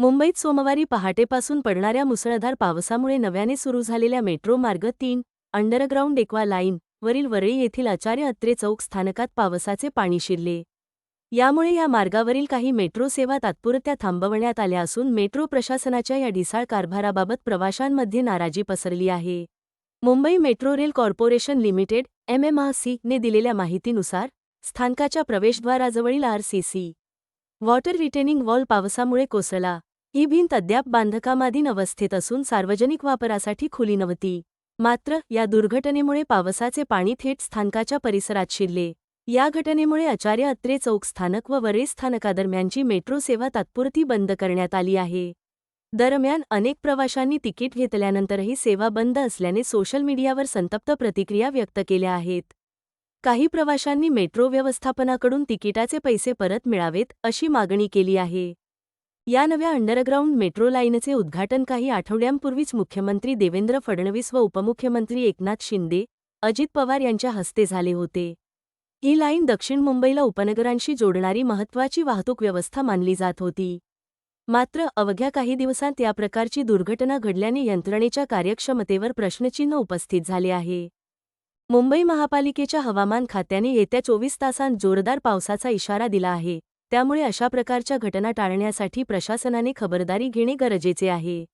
मुंबईत सोमवारी पहाटेपासून पडणाऱ्या मुसळधार पावसामुळे नव्याने सुरू झालेल्या मेट्रो मार्ग तीन अंडरग्राऊंड एक्वा लाईन वरील वरळी येथील आचार्य अत्रे चौक स्थानकात पावसाचे पाणी शिरले. यामुळे या मार्गावरील काही मेट्रो सेवा तात्पुरत्या थांबवण्यात आल्या असून मेट्रो प्रशासनाच्या या ढिसाळ कारभाराबाबत प्रवाशांमध्ये नाराजी पसरली आहे. Mumbai metro rail corporation limited MMRC ने दिलेल्या माहितीनुसार स्थानकाच्या प्रवेशद्वाराजवळील आरसीसी वॉटर रिटेनिंग वॉल पावसामुळे कोसळला. ही भिंत अद्याप बांधकामाधीन अवस्थेत असून सार्वजनिक वापरासाठी खुली नव्हती. मात्र या दुर्घटनेमुळे पावसाचे पाणी थेट स्थानकाच्या परिसरात शिरले. या घटनेमुळे आचार्य अत्रे चौक स्थानक व वरे स्थानकादरम्यानची मेट्रो सेवा तात्पुरती बंद करण्यात आली आहे. दरम्यान अनेक प्रवाशांनी तिकीट घेतल्यानंतरही सेवा बंद असल्याने सोशल मीडियावर संतप्त प्रतिक्रिया व्यक्त केल्या आहेत. काही प्रवाशांनी मेट्रो व्यवस्थापनाकडून तिकिटाचे पैसे परत मिळावेत अशी मागणी केली आहे. या नव्या अंडरग्राऊंड मेट्रो लाईनचे उद्घाटन काही आठवड्यांपूर्वीच मुख्यमंत्री देवेंद्र फडणवीस व उपमुख्यमंत्री एकनाथ शिंदे अजित पवार यांच्या हस्ते झाले होते. ही लाईन दक्षिण मुंबईला उपनगरांशी जोडणारी महत्त्वाची वाहतूक व्यवस्था मानली जात होती. मात्र अवघ्या काही दिवसांत या प्रकारची दुर्घटना घडल्याने यंत्रणेच्या कार्यक्षमतेवर प्रश्नचिन्ह उपस्थित झाले आहे. मुंबई महापालिकेच्या हवामान खात्याने येत्या चोवीस तासांत जोरदार पावसाचा इशारा दिला आहे. त्यामुळे अशा प्रकारच्या घटना टाळण्यासाठी प्रशासनाने खबरदारी घेणे गरजेचे आहे.